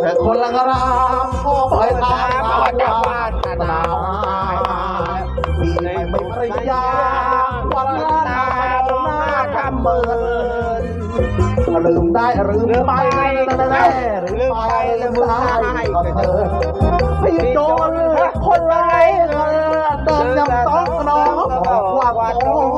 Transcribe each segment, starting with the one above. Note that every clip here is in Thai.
เธอคนละกรามก็ปล่อยตามมาจากบ้านหนาวมีไม่ไม่ภรรยาวันละนาดหน้าทำเมินลืมได้ลืมไปได้ลืมไปลืมได้ก็เธอพี่โจรคนไรเงินเดินยำต้องน้องบอกว่าว่าโอ้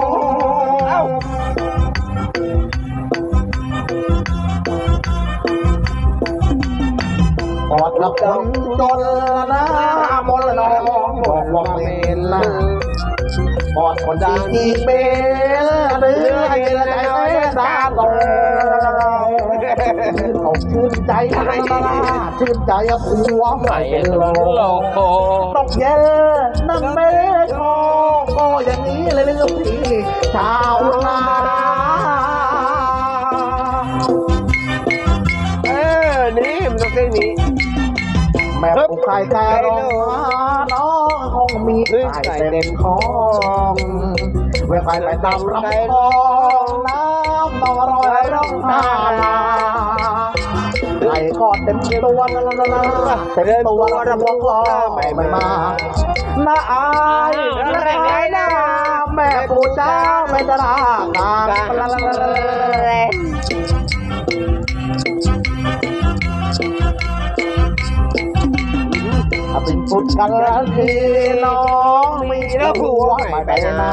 กอดกับคนจนนะมนละน้องบอกว่าเป็นนะกอดคนดีอีกเป็นหรือให้ใจดาโตอกชื่นใจนะชื่นใจผัวไม่เป็นโลตกเย็นนั่งเมฆก็อย่างนี้เลยลูกพี่ชาว นี่มันต้องเพลงนี้แม่ปลูกไข่แต่ร้องน้องคงมีไข่เด่นของเวลาไปตามลำคลองน้ำนองรอยร้องหาไข่ก็เต็มตัวละละละละเต็มตัวระบบก็ไม่ไม่มาน้าอายน้าอายนะแม่ปู่เจ้าไม่ตรากลาง เป็นสุดกันแล้วทีน้องมีแล้วผัวไม่ไปนา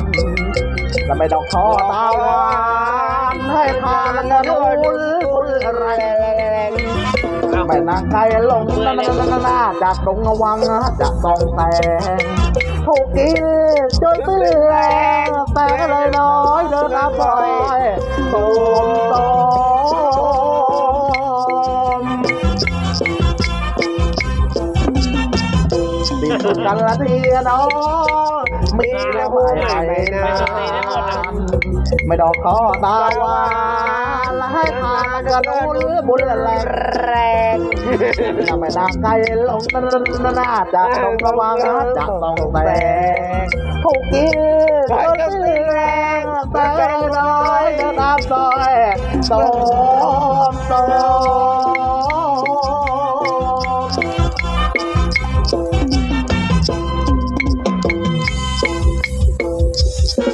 นจะไม่ต้องขอตาหวานให้พาลันรุนรุนแรงไม่นางใครลงนานานาจากดงวังจะต้องแต่งถูกกินจนเบื่อแต่ก็เลยน้อยเดินตามซอยโต ดีสุดกันละทีน้องมีแล้วไม่ไม่นานไม่ดอกคอตาหวานและให้ทานกันอุ้นบุญแรงแรงทำไมนางไก่ลงน่าจะต้องระวังจะต้องแต่งถูกกินก็ตื่นแรงแต่น้อยจะตามซอยโตมโตม